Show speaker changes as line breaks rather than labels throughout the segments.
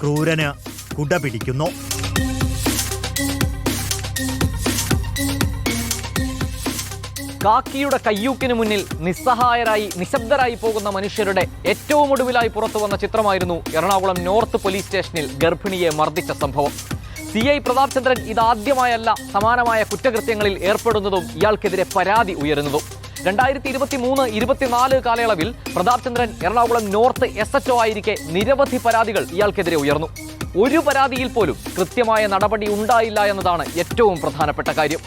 ക്രൂരന് കുട പിടിക്കുന്നു.
കാക്കിയുടെ കയ്യൂക്കിന് മുന്നിൽ നിസ്സഹായരായി നിശബ്ദരായി പോകുന്ന മനുഷ്യരുടെ ഏറ്റവും ഒടുവിലായി പുറത്തു വന്ന ചിത്രമായിരുന്നു എറണാകുളം നോർത്ത് പോലീസ് സ്റ്റേഷനിൽ ഗർഭിണിയെ മർദ്ദിച്ച സംഭവം. സി ഐ പ്രതാപ് ചന്ദ്രൻ ഇതാദ്യമായല്ല സമാനമായ കുറ്റകൃത്യങ്ങളിൽ ഏർപ്പെടുന്നതും ഇയാൾക്കെതിരെ പരാതി ഉയരുന്നതും. രണ്ടായിരത്തി ഇരുപത്തി മൂന്ന് ഇരുപത്തിനാല് കാലയളവിൽ Pratap Chandran Ernakulam north S H ആയിരിക്കെ നിരവധി പരാതികൾ ഇയാൾക്കെതിരെ ഉയർന്നു. ഒരു പരാതിയിൽ പോലും കൃത്യമായ നടപടി ഉണ്ടായില്ല എന്നതാണ് ഏറ്റവും പ്രധാനപ്പെട്ട കാര്യം.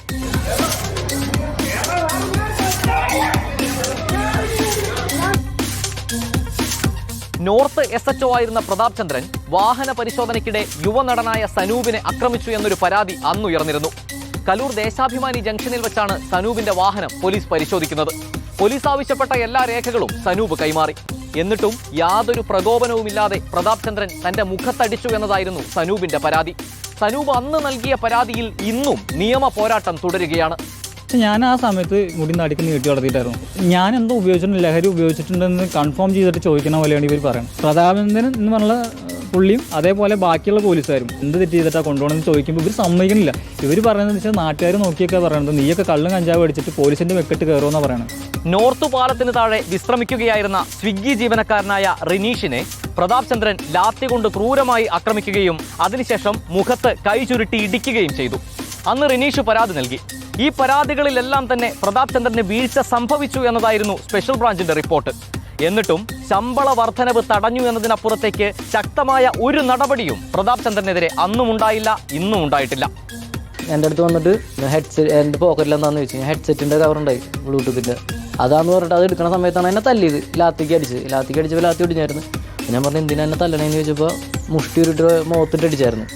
നോർത്ത് എസ് എച്ച് ആയിരുന്ന പ്രതാപ് ചന്ദ്രൻ വാഹന പരിശോധനയ്ക്കിടെ യുവനടനായ സനൂപിനെ ആക്രമിച്ചു എന്നൊരു പരാതി അന്നുയർന്നിരുന്നു. കലൂർ ദേശാഭിമാനി ജംഗ്ഷനിൽ വെച്ചാണ് സനൂപിന്റെ വാഹനം പോലീസ് പരിശോധിക്കുന്നത്. പോലീസ് ആവശ്യപ്പെട്ട എല്ലാ രേഖകളും സനൂപ് കൈമാറി. എന്നിട്ടും യാതൊരു പ്രകോപനവുമില്ലാതെ പ്രതാപ് ചന്ദ്രൻ തന്റെ മുഖത്തടിച്ചു എന്നതായിരുന്നു സനൂപിന്റെ പരാതി. സനൂപ് അന്ന് നൽകിയ പരാതിയിൽ ഇന്നും നിയമ പോരാട്ടം തുടരുകയാണ്.
ഞാൻ ആ സമയത്ത് മുടി നടിക്കുന്ന നീട്ടി വളർത്തിയിട്ടായിരുന്നു ഞാൻ എന്തോ ഉപയോഗിച്ചിട്ടുണ്ട് ലഹരി ഉപയോഗിച്ചിട്ടുണ്ടെന്ന് കൺഫേം ചെയ്തിട്ട് ചോദിക്കുന്ന പോലെയാണ് ഇവർ പറയുന്നത്. പ്രതാപചന്ദ്രൻ എന്ന് പറഞ്ഞ പുള്ളിയും അതേപോലെ ബാക്കിയുള്ള പോലീസുകാരും എന്ത് തെറ്റ് ചെയ്തിട്ടാണ് കൊണ്ടുപോകണമെന്ന് ചോദിക്കുമ്പോൾ ഇവർ സമ്മതിക്കുന്നില്ല ഇവർ പറയുന്നത് വെച്ചാൽ നാട്ടുകാർ നോക്കിയൊക്കെ പറയണത് നീയൊക്കെ കള്ളും കഞ്ചാവ് അടിച്ചിട്ട് പോലീസിന്റെ വെക്കെട്ട് കയറുമെന്നാണ് പറയണത്
നോർത്ത് പാലത്തിന് താഴെ വിശ്രമിക്കുകയായിരുന്ന സ്വിഗ്ഗി ജീവനക്കാരനായ റിനീഷിനെ പ്രതാപ് ചന്ദ്രൻ ലാത്തി കൊണ്ട് ക്രൂരമായി ആക്രമിക്കുകയും അതിനുശേഷം മുഖത്ത് കൈ ചുരുട്ടി ഇടിക്കുകയും ചെയ്തു. അന്ന് റിനീഷ് പരാതി നൽകി. ഈ പരാതികളിലെല്ലാം തന്നെ പ്രതാപ് ചന്ദ്രന് വീഴ്ച സംഭവിച്ചു എന്നതായിരുന്നു സ്പെഷ്യൽ ബ്രാഞ്ചിന്റെ റിപ്പോർട്ട്. എന്നിട്ടും ശമ്പള വർധനവ് തടഞ്ഞു എന്നതിനപ്പുറത്തേക്ക് ശക്തമായ ഒരു നടപടിയും പ്രതാപ് ചന്ദ്രനെതിരെ അന്നും ഉണ്ടായില്ല ഇന്നും ഉണ്ടായിട്ടില്ല.
എന്റെ അടുത്ത് വന്നിട്ട് ഹെഡ്സെറ്റ് എന്റെ പോക്കറ്റിൽ എന്താന്ന് കഴിഞ്ഞാൽ ഹെഡ്സെറ്റിന്റെ കവർ കവറുണ്ടായി ബ്ലൂടൂത്തിന്റെ അതാന്ന് പറഞ്ഞിട്ട് അത് എടുക്കുന്ന സമയത്താണ് എന്നെ തല്ലിയത്. ലാത്തിക്ക് അടിച്ച് ലാത്തിക്ക് അടിച്ചപ്പോൾ ലാത്തി ഒടിഞ്ഞായിരുന്നു. ഞാൻ പറഞ്ഞു എന്തിനാ എന്നെ തല്ലണേന്ന് ചോദിച്ചപ്പോൾ മുഷ്ടി ഉരുട്ട് മുഖത്തിട്ട് അടിച്ചായിരുന്നു.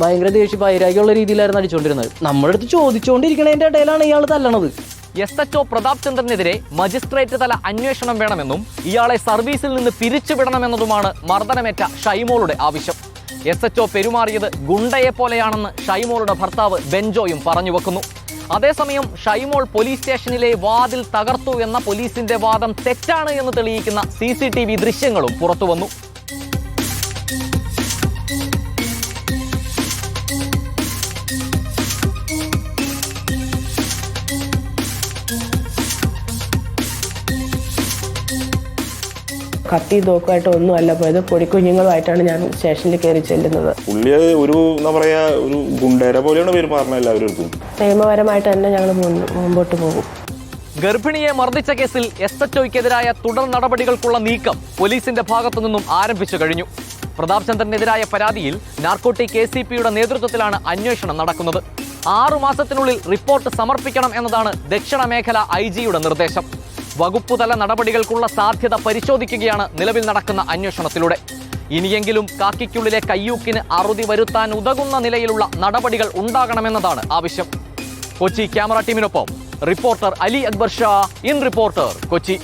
ഭയങ്കര ദേഷ്യം വൈരാഗ്യമുള്ള രീതിയിലായിരുന്നു അടിച്ചുകൊണ്ടിരുന്നത് നമ്മുടെ അടുത്ത് ചോദിച്ചുകൊണ്ടിരിക്കണതിന്റെ ഇടയിലാണ് ഇയാൾ തല്ലണത്.
എസ് എച്ച് ഒ പ്രതാപ് ചന്ദ്രനെതിരെ മജിസ്ട്രേറ്റ് തല അന്വേഷണം വേണമെന്നും ഇയാളെ സർവീസിൽ നിന്ന് പിരിച്ചുവിടണമെന്നതുമാണ് മർദ്ദനമേറ്റ ഷൈമോളുടെ ആവശ്യം. എസ് എച്ച് ഒ പെരുമാറിയത് ഗുണ്ടയെ പോലെയാണെന്ന് ഷൈമോളുടെ ഭർത്താവ് ബെഞ്ചോയും പറഞ്ഞു വെക്കുന്നു. അതേസമയം ഷൈമോൾ പോലീസ് സ്റ്റേഷനിലെ വാതിൽ തകർത്തു എന്ന പോലീസിന്റെ വാദം തെറ്റാണ് എന്ന് തെളിയിക്കുന്ന സി ദൃശ്യങ്ങളും പുറത്തുവന്നു.
കത്തി തോക്കുമായിട്ട് ഒന്നും അല്ല പോയത്. പൊടിക്കുഞ്ഞുങ്ങളുമായിട്ടാണ് ഞാൻ സ്റ്റേഷനിൽ കയറി ചെല്ലുന്നത്.
പുള്ളിയെ ഒരു എന്താ പറയാ ഒരു ഗുണ്ടേര പോലെയാണ് പെരുമാറുന്നത് എല്ലാവരും
നിയമപരമായിട്ട് തന്നെ ഞങ്ങൾ മുമ്പോട്ട് പോകും.
ഗർഭിണിയെ മർദ്ദിച്ച കേസിൽ എസ് എച്ച് ഒക്കെതിരായ തുടർ നടപടികൾക്കുള്ള നീക്കം പോലീസിന്റെ ഭാഗത്തു നിന്നും ആരംഭിച്ചു കഴിഞ്ഞു. പ്രതാപ് ചന്ദ്രനെതിരായ പരാതിയിൽ നാർക്കോട്ടിക് കെ സി പിയുടെ നേതൃത്വത്തിലാണ് അന്വേഷണം നടക്കുന്നത്. ആറു മാസത്തിനുള്ളിൽ റിപ്പോർട്ട് സമർപ്പിക്കണം എന്നതാണ് ദക്ഷിണ മേഖല ഐ ജിയുടെ നിർദ്ദേശം. വകുപ്പുതല നടപടികൾക്കുള്ള സാധ്യത പരിശോധിക്കുകയാണ് നിലവിൽ നടക്കുന്ന അന്വേഷണത്തിലൂടെ. ഇനിയെങ്കിലും കാക്കിക്കുള്ളിലെ കയ്യൂക്കിന് അറുതി വരുത്താൻ ഉതകുന്ന നിലയിലുള്ള നടപടികൾ ഉണ്ടാകണമെന്നതാണ് ആവശ്യം. കൊച്ചി ക്യാമറ ടീമിനൊപ്പം. Reporter Ali Akbar Shah in reporter Kochi.